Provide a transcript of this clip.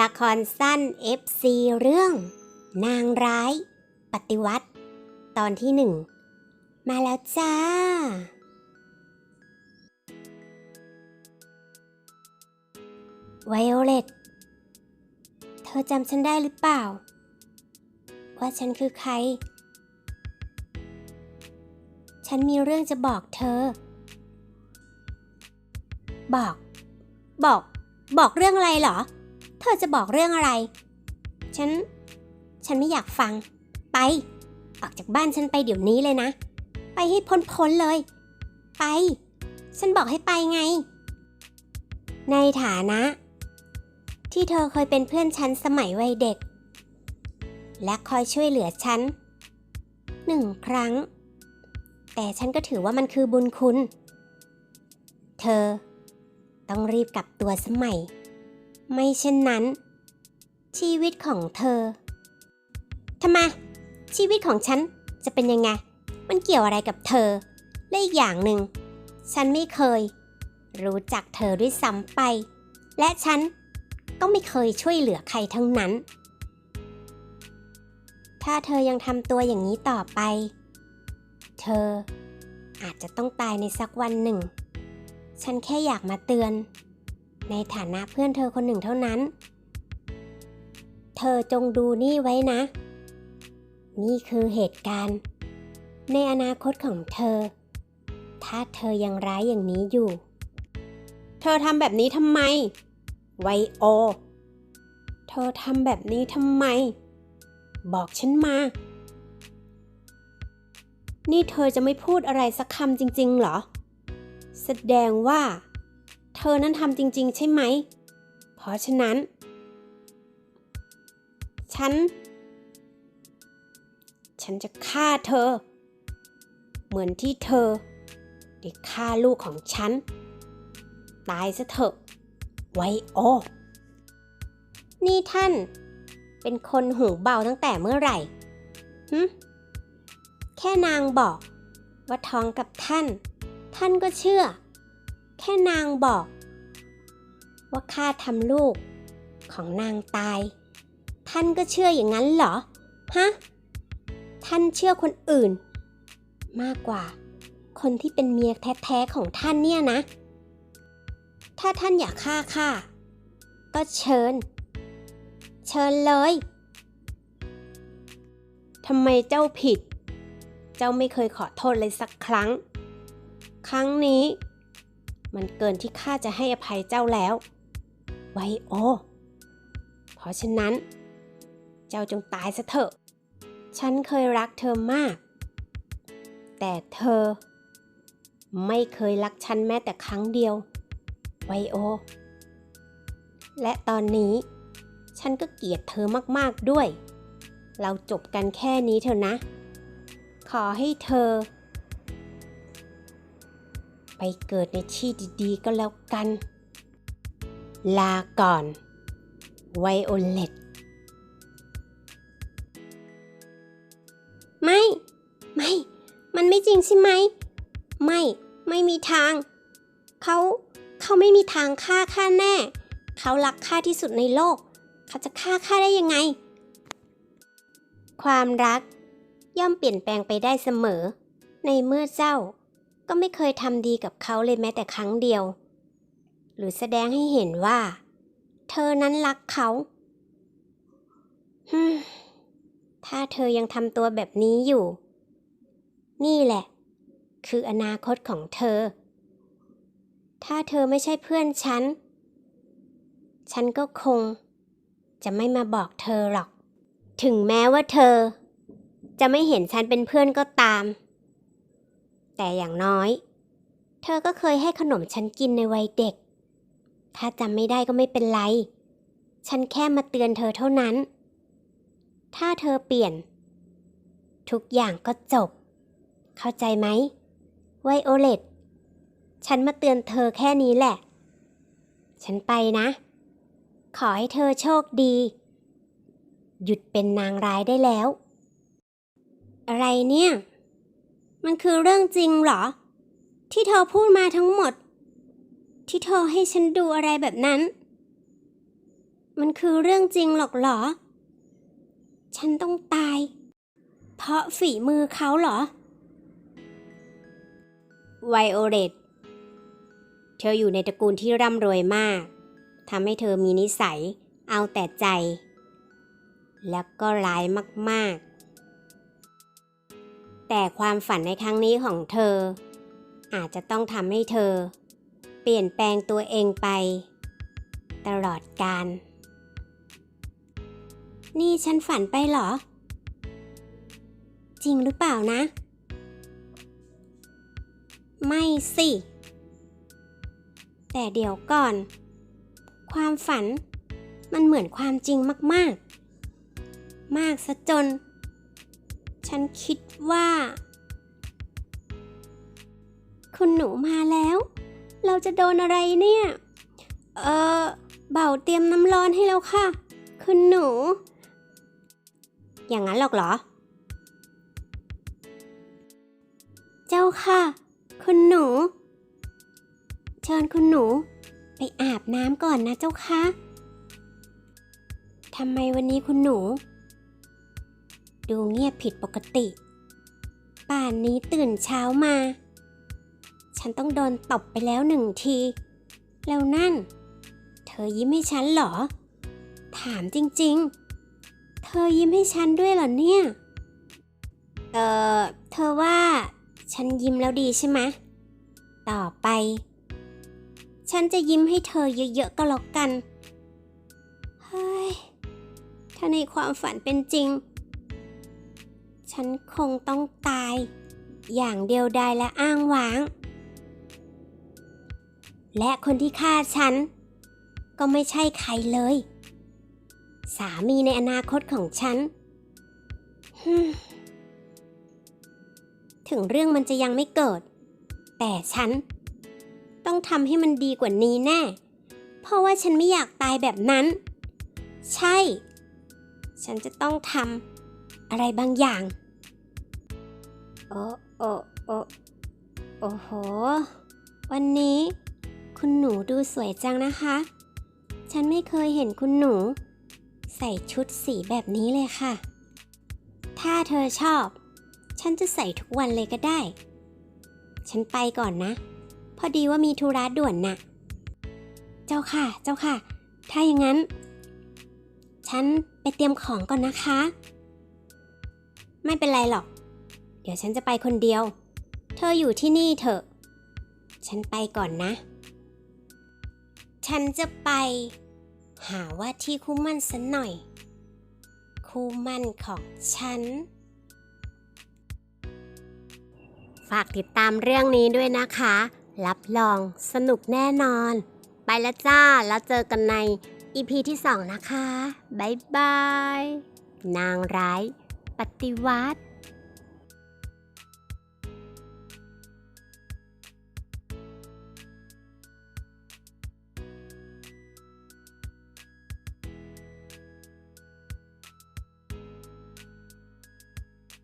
ละครสั้น FC เรื่อง นางร้าย ปฏิวัติ ตอนที่หนึ่ง มาแล้วจ้า ไวโอเลตเธอจำฉันได้หรือเปล่า ว่าฉันคือใคร ฉันมีเรื่องจะบอกเธอ บอก บอก บอกเรื่องอะไรเหรอ เธอจะบอกเรื่องอะไร ฉัน ฉันไม่อยากฟัง ไป ออกจากบ้านฉันไปเดี๋ยวนี้เลยนะ ไปให้พ้นพ้นๆเลย ไป ฉันบอกให้ไปไง ในฐานะ ที่เธอเคยเป็นเพื่อนฉันสมัยวัยเด็ก และคอยช่วยเหลือฉันหนึ่งครั้ง แต่ฉันก็ถือว่ามันคือบุญคุณ เธอ ต้องรีบกลับตัวสมัย ไม่เช่นนั้น ชีวิตของเธอทำไมชีวิตของฉันจะเป็นยังไง มันเกี่ยวอะไรกับเธอ และอีกอย่างหนึ่ง ฉันไม่เคย รู้จักเธอด้วยซ้ำไป และฉันก็ไม่เคยช่วยเหลือใครทั้งนั้น ถ้าเธอยังทำตัวอย่างนี้ต่อไป เธออาจจะต้องตายในสักวันหนึ่ง ฉันแค่อยากมาเตือน ในฐานะเพื่อนเธอคนหนึ่งเท่านั้น เธอจงดูนี่ไว้นะ นี่คือเหตุการณ์ ในอนาคตของเธอ ถ้าเธอยังร้ายอย่างนี้อยู่ เธอทำแบบนี้ทำไม ไวโอ เธอทำแบบนี้ทำไม บอกฉันมา นี่เธอจะไม่พูดอะไรสักคำจริง ๆ เหรอ แสดงว่า เธอนั้นทำจริง ๆ ใช่ไหม เพราะฉะนั้น ฉัน ฉันจะฆ่าเธอ เหมือนที่เธอได้ฆ่าลูกของฉัน ตายซะเถอะ ไวโอ นี่ท่าน เป็นคนหูเบาตั้งแต่เมื่อไหร่หึแค่นางบอกว่าท้องกับท่าน ท่านก็เชื่อ แค่นางบอก ว่าข้าทำลูกของนางตาย ท่านก็เชื่ออย่างนั้นเหรอ ฮะ ท่านเชื่อคนอื่น มากกว่า คนที่เป็นเมียแท้ๆของท่านเนี่ยนะ ถ้าท่านอยากฆ่าข้าก็เชิญ เชิญเลยทำไมเจ้าผิด เจ้าไม่เคยขอโทษเลยสักครั้ง ครั้งนี้ มันเกินที่ข้าจะให้อภัยเจ้าแล้ว ไวโอ เพราะฉะนั้น เจ้าจงตายซะเถอะ ฉันเคยรักเธอมาก แต่เธอ ไม่เคยรักฉันแม้แต่ครั้งเดียว ไวโอ และตอนนี้ ฉันก็เกลียดเธอมากๆด้วย เราจบกันแค่นี้เถอะนะ ขอให้เธอ ไปเกิดในที่ดีๆ ก็แล้วกัน ลาก่อนไวโอเลตไม่ ไม่ มันไม่จริงใช่ไหม ไม่ ไม่มีทาง เขา เขาไม่มีทางฆ่าข้าแน่ เขารักข้าที่สุดในโลก เขาจะฆ่าข้าได้ยังไง ความรักย่อมเปลี่ยนแปลงไปได้เสมอ ในเมื่อเจ้า ก็ไม่เคยทำดีกับเขาเลยแม้แต่ครั้งเดียว หรือแสดงให้เห็นว่า เธอนั้นรักเขาฮึถ้าเธอยังทำตัวแบบนี้อยู่ นี่แหละ คืออนาคตของเธอ ถ้าเธอไม่ใช่เพื่อนฉัน ฉันก็คง จะไม่มาบอกเธอหรอก ถึงแม้ว่าเธอ จะไม่เห็นฉันเป็นเพื่อนก็ตาม แต่อย่างน้อย เธอก็เคยให้ขนมฉันกินในวัยเด็ก ถ้าจำไม่ได้ก็ไม่เป็นไร ฉันแค่มาเตือนเธอเท่านั้น ถ้าเธอเปลี่ยน ทุกอย่างก็จบ เข้าใจไหมไวโอเลตฉันมาเตือนเธอแค่นี้แหละ ฉันไปนะ ขอให้เธอโชคดี หยุดเป็นนางร้ายได้แล้ว อะไรเนี่ย มันคือเรื่องจริงเหรอ ที่เธอพูดมาทั้งหมด ที่เธอให้ฉันดูอะไรแบบนั้น มันคือเรื่องจริงหรอกเหรอ ฉันต้องตาย เพราะฝีมือเขาเหรอ ไวโอเลตเธออยู่ในตระกูลที่ร่ำรวยมากทำให้เธอมีนิสัย เอาแต่ใจ แล้วก็ร้ายมากๆ แต่ความฝันในครั้งนี้ของเธอ อาจจะต้องทำให้เธอ เปลี่ยนแปลงตัวเองไป ตลอดกาลนี่ฉันฝันไปเหรอ จริงหรือเปล่านะ ไม่สิ แต่เดี๋ยวก่อน ความฝันมันเหมือนความจริงมาก ๆ มากซะจน ฉันคิดว่า คุณหนูมาแล้ว เราจะโดนอะไรเนี่ย เออเบ่าเตรียมน้ำร้อนให้แล้วค่ะ คุณหนู อย่างนั้นหรอกเหรอ เจ้าค่ะ คุณหนู เชิญคุณหนู ไปอาบน้ำก่อนนะเจ้าค่ะทำไมวันนี้คุณหนู ดูเงียบผิดปกติ ป่านนี้ตื่นเช้ามา ฉันต้องโดนตบไปแล้วหนึ่งที แล้วนั่น เธอยิ้มให้ฉันเหรอ ถามจริงๆ เธอยิ้มให้ฉันด้วยเหรอเนี่ย เออเธอว่า ฉันยิ้มแล้วดีใช่ไหม ต่อไป ฉันจะยิ้มให้เธอเยอะๆก็แล้วกัน เฮ้ย ถ้าในความฝันเป็นจริง ฉันคงต้องตาย อย่างเดียวดายและอ้างว้าง และคนที่ฆ่าฉัน ก็ไม่ใช่ใครเลย สามีในอนาคตของฉัน ถึงเรื่องมันจะยังไม่เกิด แต่ฉัน ต้องทำให้มันดีกว่านี้แน่ เพราะว่าฉันไม่อยากตายแบบนั้น ใช่ ฉันจะต้องทำอะไรบางอย่าง โอ้โอ้โอ้โอ้โห วันนี้ คุณหนูดูสวยจังนะคะ ฉันไม่เคยเห็นคุณหนู ใส่ชุดสีแบบนี้เลยค่ะ ถ้าเธอชอบ ฉันจะใส่ทุกวันเลยก็ได้ ฉันไปก่อนนะ พอดีว่ามีธุระด่วนน่ะ เจ้าค่ะ เจ้าค่ะ ถ้าอย่างนั้น ฉันไปเตรียมของก่อนนะคะ ไม่เป็นไรหรอก ดี๋ยวฉันจะไปคนเดียว เธออยู่ที่นี่เถอะ ฉันไปก่อนนะ ฉันจะไป หาว่าที่คู่มั่นสันหน่อย คู่มั่นของฉัน ฝากติดตามเรื่องนี้ด้วยนะคะ รับรองสนุกแน่นอน ไปแล้วจ้า แล้วเจอกันใน EP ที่2นะคะ บ๊ายบาย นางร้าย ปฏิวัติ